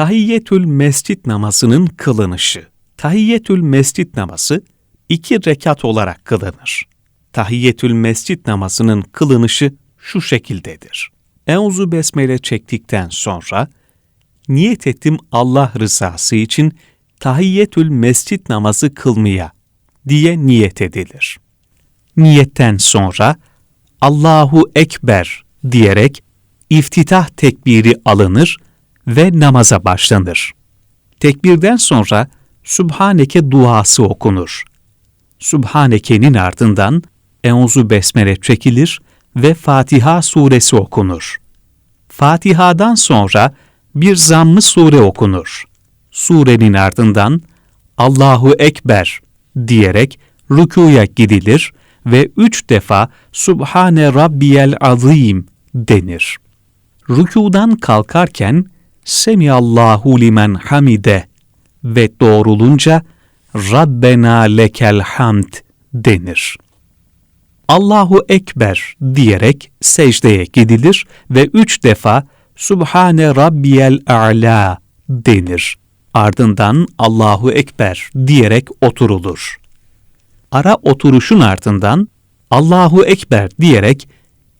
Tahiyyetül mescit namazının kılınışı. Tahiyyetül mescit namazı iki rekat olarak kılınır. Tahiyyetül mescit namazının kılınışı şu şekildedir. Euzu besmele çektikten sonra niyet ettim Allah rızası için tahiyyetül mescit namazı kılmaya diye niyet edilir. Niyetten sonra Allahu Ekber diyerek iftitah tekbiri alınır ve namaza başlanır. Tekbirden sonra Sübhaneke duası okunur. Sübhaneke'nin ardından Euzu Besmele çekilir ve Fatiha suresi okunur. Fatiha'dan sonra bir zammı sure okunur. Surenin ardından Allahu Ekber diyerek rükuya gidilir ve üç defa Subhane Rabbiyel Azim denir. Rükudan kalkarken Semiyallahu limen hamide ve doğrulunca Rabbena lekel hamd denir. Allahu Ekber diyerek secdeye gidilir ve üç defa Subhane Rabbiyel A'la denir. Ardından Allahu Ekber diyerek oturulur. Ara oturuşun ardından Allahu Ekber diyerek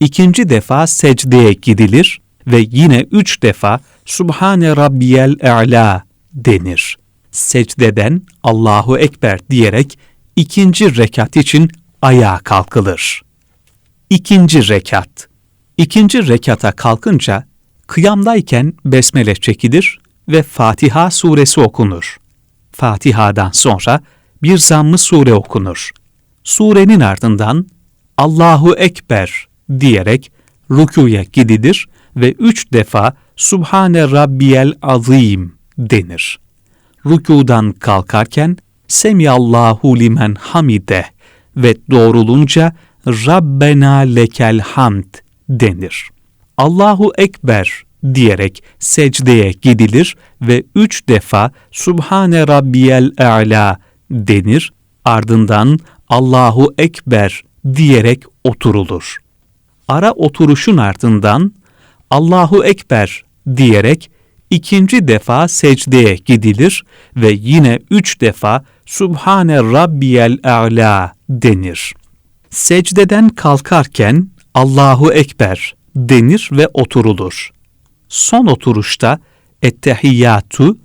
ikinci defa secdeye gidilir ve yine üç defa Subhane Rabbiyel A'la denir. Secdeden Allahu Ekber diyerek ikinci rekat için ayağa kalkılır. İkinci rekat. İkinci rekata kalkınca kıyamdayken besmele çekilir ve Fatiha suresi okunur. Fatiha'dan sonra bir zammı sure okunur. Surenin ardından Allahu Ekber diyerek rükuya gidilir ve üç defa Subhane Rabbiyel Azim denir. Rükudan kalkarken Semiyallahu limen hamide ve doğrulunca Rabbena lekel hamd denir. Allahu Ekber diyerek secdeye gidilir ve üç defa Subhane Rabbiyel A'la denir. Ardından Allahu Ekber diyerek oturulur. Ara oturuşun ardından Allahu Ekber diyerek ikinci defa secdeye gidilir ve yine üç defa Subhane Rabbiyel A'la denir. Secdeden kalkarken Allahu Ekber denir ve oturulur. Son oturuşta Ettehiyyatu,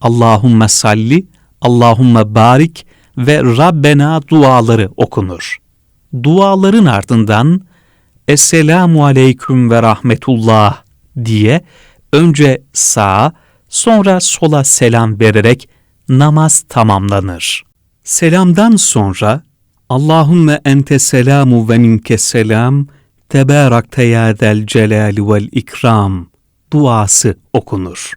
Allahümme salli, Allahümme barik ve Rabbena duaları okunur. Duaların ardından Esselamu aleyküm ve rahmetullah diye önce sağa sonra sola selam vererek namaz tamamlanır. Selamdan sonra Allahümme ente selamu ve minke selam tebarakte ya zel celali vel ikram duası okunur.